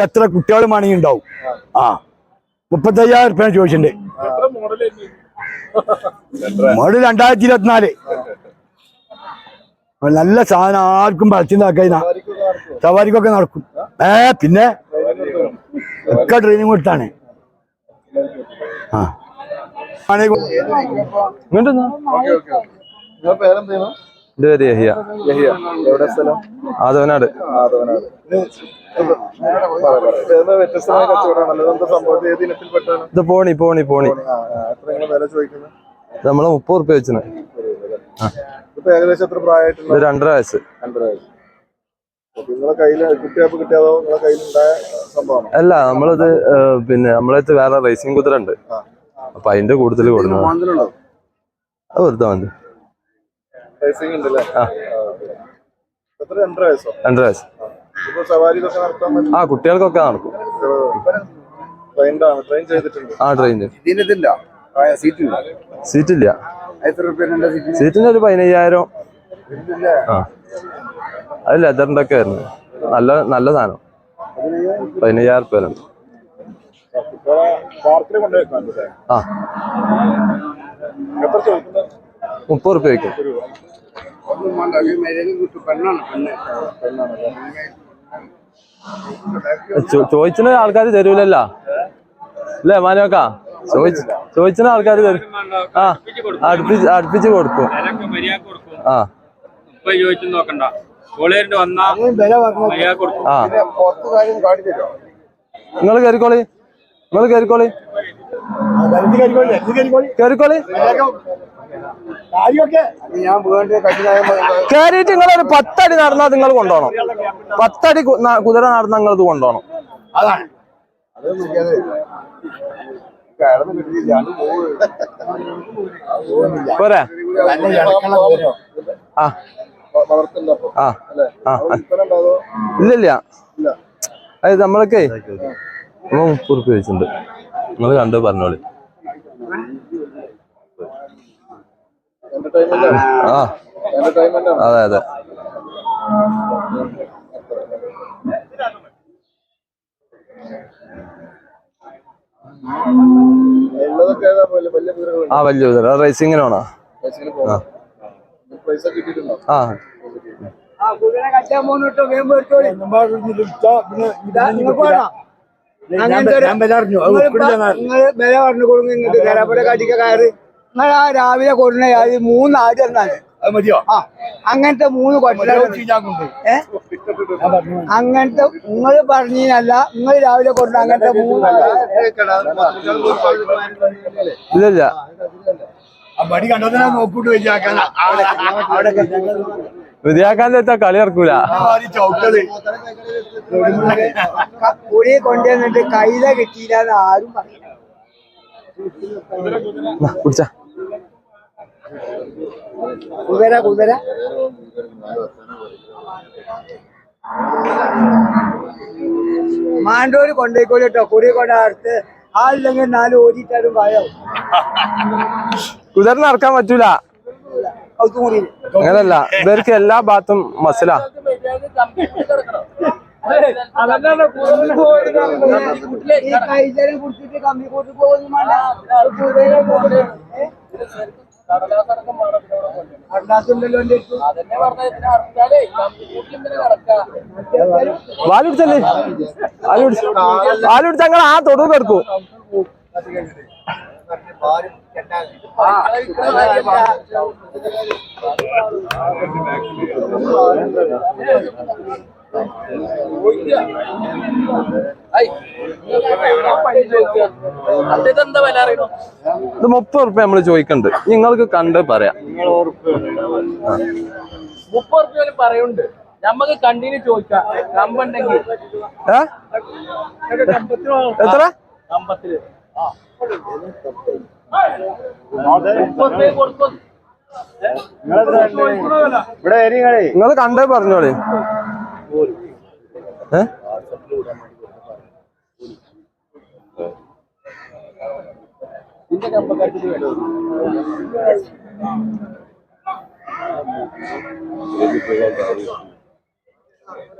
എത്ര കുട്ടികളും വേണമെങ്കിൽ ഉണ്ടാവും ആ. മുപ്പത്തയ്യായിരം ഉറപ്പാണ് ചോദിച്ചിട്ടുണ്ട്. മോഡൽ രണ്ടായിരത്തി ഇരുപത്തിനാല് നല്ല സാധനം ആർക്കും പറിച്ചുണ്ടാക്കാൻ സവാരിക്കൊക്കെ നടക്കും. ഏ പിന്നെ? ഒക്കെ ട്രെയിനിങ് കൊടുത്താണ്. ആ. ആണെങ്കിൽ എന്റെ പേര് യഹിയ. യഹിയ. എവിടെ സ്ഥലം? ആദവനാട്. ആദവനാട്. ഇത് പോണി പോണി പോണി. നമ്മൾ മുപ്പത് റുപ്യ വെച്ചിന്. ഏകദേശം എത്ര രണ്ടര വയസ്സ്. രണ്ടര വയസ്സ്. അല്ല നമ്മളിത് പിന്നെ നമ്മളടുത്ത് വേറെ റേസിംഗ് കുതിരണ്ട്. അപ്പൊ അതിന്റെ കൂടുതൽ കൊടുക്കണം അത് വെറുതെ മതി റേസിംഗ് ഉണ്ടല്ലേ ആ. ആ, ഓക്കേ. എത്ര രണ്ടര വയസ്സോ? ആ കുട്ടികൾക്കൊക്കെ നടക്കും. സീറ്റിന്റെ ട്രെയിൻ സീറ്റില്ല. സീറ്റിന് ഒരു പതിനയ്യായിരം. ആ. അത് ലെതറിന്റെ ഒക്കെ ആയിരുന്നു. നല്ല നല്ല സാധനം. പതിനയ്യായിരം റുപ്യ ആ മുപ്പത് റുപ്യ വയ്ക്കും ചോദിച്ചിന് ആൾക്കാർ തരൂലല്ല? അല്ലേ മാനോക്ക? ചോദിച്ചു ചോദിച്ചിന് ആൾക്കാർ തരും. ആ അടുപ്പിച്ച് അടുപ്പിച്ച് കൊടുക്കും. ആ. ഇപ്പൊ ചോദിച്ചു നോക്കണ്ട. നിങ്ങൾ കയറിക്കോളി. നിങ്ങൾ കയറിക്കോളി. കയറിക്കോളി ഞാൻ ഒരു കയറിയിട്ട് പത്തടി നടന്നാൽ നിങ്ങൾ കൊണ്ടുപോകണം. പത്തടി കുതിര നടന്നാൽ നിങ്ങൾ ഇത് കൊണ്ടുപോകണം. അത് നോക്കിയാൽ കയറുന്ന കിട്ടിയില്ല പോരെ. ആ. വളർത്തില്ല അപ്പൊ? ആ. അല്ലേ? ആ വിൽപ്പന ഉണ്ടാവോ ഇല്ലില്ല. ഇല്ല. അത് നമ്മളൊക്കെ കുറിപ്പ് വെച്ചിട്ടുണ്ട്. നിങ്ങൾ കണ്ടു പറഞ്ഞോളി. ആ അതെ അതെ. ആ വലിയ കുതിര റേസിങ്ങിനാണോ ബസ്സിന് പോകാം പൈസ കിട്ടിയിട്ടുണ്ടോ? ആ. നിങ്ങൾ വില പറഞ്ഞു കൊടുക്കും ഇങ്ങോട്ട് കരപ്പുഴ കടിക്ക കയറ് നിങ്ങൾ ആ രാവിലെ കൊടുന്ന അത് മൂന്ന് ആട് എന്നാണ് മതിയോ ആ അങ്ങനത്തെ മൂന്ന് അങ്ങനത്തെ നിങ്ങൾ പറഞ്ഞല്ല നിങ്ങൾ രാവിലെ കൊടുന്ന അങ്ങനത്തെ മൂന്ന് ഇല്ലില്ല മടി കണ്ടതിനാ നോക്കൂട്ട് വെച്ചാക്കാൻ അവിടെ എത്താ കളി ഇറക്കൂല കുടി കൊണ്ടുവന്നിട്ട് കൈത കിട്ടിയില്ല എന്ന് ആരും പറയില്ല. കുടിച്ച. കുതിര കുതിര. മാണ്ടോര് കൊണ്ടുപോയിക്കോളി കേട്ടോ കുടിയെ കൊണ്ട് അടുത്ത് ആളില്ലെങ്കിൽ നാല് ഓടിയിട്ടാലും ഭയം. കുതിരനെ ഇറക്കാൻ പറ്റൂല. അങ്ങനല്ല. ഇവർക്ക് എല്ലാ ഭാഗത്തും മസിലാ. വാലുടിച്ചല്ലേ വാലുടിച്ച് വാലുടിച്ച് ഞങ്ങൾ ആ തൊടുവ് കിടക്കും. ഇത് മുപ്പത് റുപ്യ നമ്മൾ ചോദിക്കണ്ട്. നിങ്ങൾക്ക് കണ്ട് പറയാം. മുപ്പത് റുപ്യ പറയുന്നുണ്ട് നമ്മക്ക് കണ്ടിന്യൂ ചോദിക്കാം. കമ്പുണ്ടെങ്കിൽ. എത്ര? കമ്പത്തിൽ മുപ്പത് നിങ്ങൾ കണ്ടേ പറഞ്ഞോളി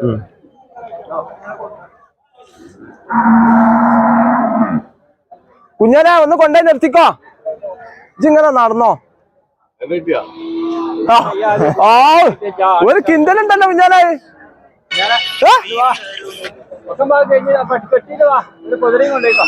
ഉം. കുഞ്ഞാനെ ഒന്ന് കൊണ്ടേ നിർത്തിക്കോ. ഇജിങ്ങനെ നടന്നോ. ആ, ഒരു കിണ്ടലുണ്ടല്ലോ കുഞ്ഞാനെ. കൊണ്ടേക്കോ